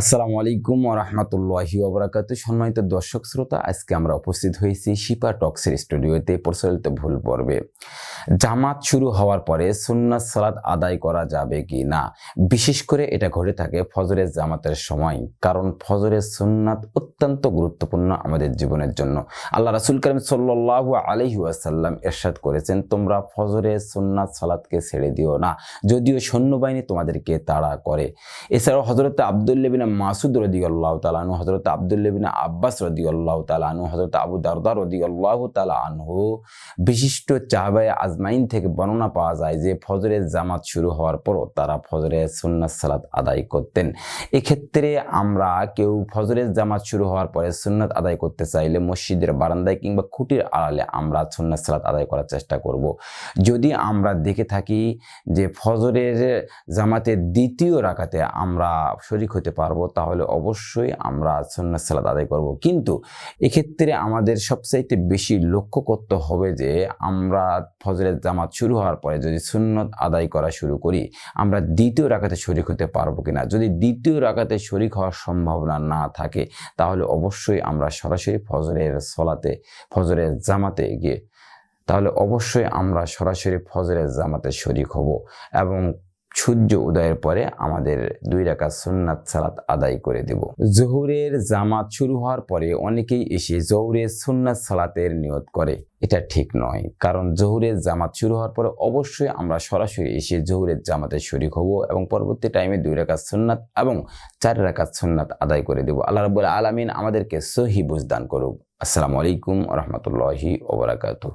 আসসালামু আলাইকুম রহমতুল্লাহি ওবরাকাত সম্মানিত দর্শক শ্রোতা, আজকে আমরা উপস্থিত হয়েছি শিপা টক্সের স্টুডিওতে প্রচলিত ভুল পর্বে। জামাত শুরু হওয়ার পরে সুন্নাত সালাত আদায় করা যাবে কি না? বিশেষ করে এটা ঘটে থাকে ফজরের জামাতের সময়, কারণ ফজরের সুন্নাত অত্যন্ত গুরুত্বপূর্ণ আমাদের জীবনের জন্য। আল্লাহ রাসুল করিম সাল্লাহু আলহি আসাল্লাম এরশাদ করেছেন, তোমরা ফজরের সুন্নাত সালাতকে ছেড়ে দিও না, যদিও সৈন্যবাহিনী তোমাদেরকে তাড়া করে। এছাড়াও হজরত আবদুল্লেবিনা মাসুদ রদি আল্লাহ তালানু হজরত আবদুল্লেবিনা আব্বাস রদি আল্লাহ তালানু হজরত আবু দারদা রদি আল্লাহ তালা আনহু, বিশিষ্ট চাহবাই আজমাইন থেকে বর্ণনা পাওয়া যায় যে ফজরের জামাত শুরু হওয়ার পরও তারা ফজরের সুন্নাত সালাত আদায় করতেন। এক্ষেত্রে আমরা কেউ ফজরের জামাত শুরু হওয়ার পরে সুন্নাত আদায় করতে চাইলে মসজিদের বারান্দায় কিংবা খুঁটির আড়ালে আমরা সুন্নাত সালাত আদায় করার চেষ্টা করব। যদি আমরা দেখে থাকি যে ফজরের জামাতের দ্বিতীয় রাখাতে আমরা শরিক হতে পারব, তাহলে অবশ্যই আমরা সুন্নাত সালাত আদায় করব। কিন্তু এক্ষেত্রে আমাদের সবচাইতে বেশি লক্ষ্য করতে হবে যে আমরা ফজরের জামাত শুরু হওয়ার পরে যদি সুন্নত আদায় করা শুরু করি, আমরা দ্বিতীয় রাখাতে শরিক হতে পারব কিনা? যদি দ্বিতীয় রাখাতে শরিক হওয়ার সম্ভাবনা না থাকে, তাহলে অবশ্যই আমরা সরাসরি ফজরের সলাতে, ফজরের জামাতে গিয়ে, তাহলে অবশ্যই আমরা সরাসরি ফজরের জামাতে শরিক হব এবং সূর্য উদয়ের পরে আমাদের দুই রাকাত সুন্নাত সালাত আদায় করে দেব। জোহরের জামাত শুরু হওয়ার পরে অনেকেই এসে জোহরের সুন্নাত সালাতের নিয়ত করে। এটা ঠিক নয়, কারণ জোহরের জামাত শুরু হওয়ার পরে অবশ্যই আমরা সরাসরি এসে জোহরের জামাতে শরিক হব এবং পরবর্তী টাইমে দুই রাকাত সুন্নাত এবং চার রাকাত সুন্নাত আদায় করে দেব। আল্লাহ রব্বুল আলমিন আমাদেরকে সহি বুঝদান করুক। আসসালামু আলাইকুম রহমতুল্লাহি ওবরাকাতু